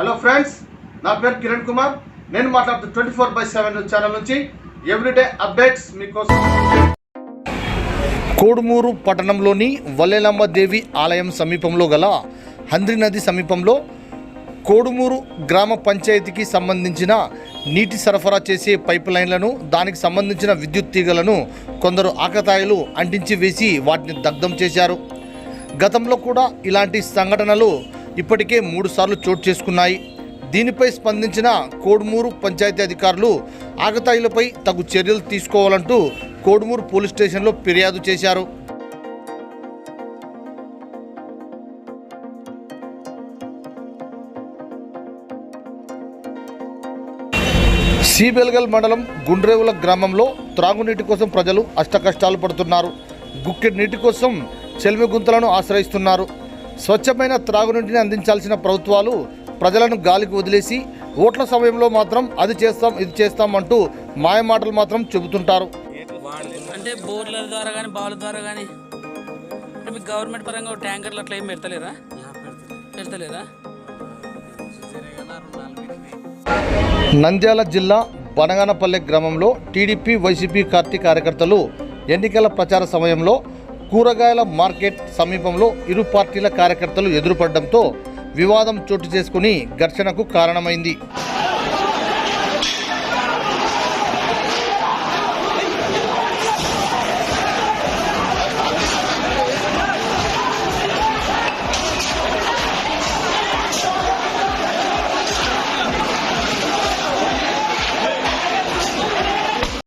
Hello friends నా పేరు కిరణ్ కుమార్. నేను మాట్లాడుతూ twenty four by seven channel నుంచి ఎవ్రీడే అప్డేట్స్ మీకోసం. కోడుమూరు పట్టణంలోని వల్లెలమ్మ దేవి ఆలయం సమీపంలో గల హంద్రి నది సమీపంలో కోడుమూరు గ్రామ పంచాయతీకి సంబంధించిన నీటి సరఫరా చేసే పైప్ లైన్లను దానికి సంబంధించిన విద్యుత్ తీగలను కొందరు ఆకతాయిలు అంటించి వేసి వాటిని దగ్ధం చేశారు. గతంలో కూడా ఇలాంటి సంఘటనలు ఇప్పటికే మూడుసార్లు చోటు చేసుకున్నాయి. దీనిపై స్పందించిన కోడుమూరు పంచాయతీ అధికారులు ఆగతాయిలపై తగు చర్యలు తీసుకోవాలంటూ కోడుమూరు పోలీస్ స్టేషన్లో ఫిర్యాదు చేశారు. సీబెల్గల్ మండలం గుండ్రేవుల గ్రామంలో త్రాగునీటి కోసం ప్రజలు అష్టకష్టాలు పడుతున్నారు. గుక్కెడ్ నీటి కోసం చెల్మి గుంతలను ఆశ్రయిస్తున్నారు. స్వచ్ఛమైన త్రాగునీటిని అందించాల్సిన ప్రభుత్వాలు ప్రజలను గాలికి వదిలేసి ఓట్ల సమయంలో మాత్రం అది చేస్తాం ఇది చేస్తాం అంటూ మాయమాటలు మాత్రం చెబుతుంటారు. అంటే బోర్ల ద్వారా కానీ బావుల ద్వారా కానీ మీకు గవర్నమెంట్ పరంగా ట్యాంకర్లు అట్లా ఏం పెడతలేరా? పెడతలేరా? నంద్యాల జిల్లా బనగానపల్లె గ్రామంలో టీడీపీ వైసీపీ పార్టీ కార్యకర్తలు ఎన్నికల ప్రచార సమయంలో కూరగాయల మార్కెట్ సమీపంలో ఇరు పార్టీల కార్యకర్తలు ఎదురుపడడంతో వివాదం చోటు చేసుకుని ఘర్షణకు కారణమైంది.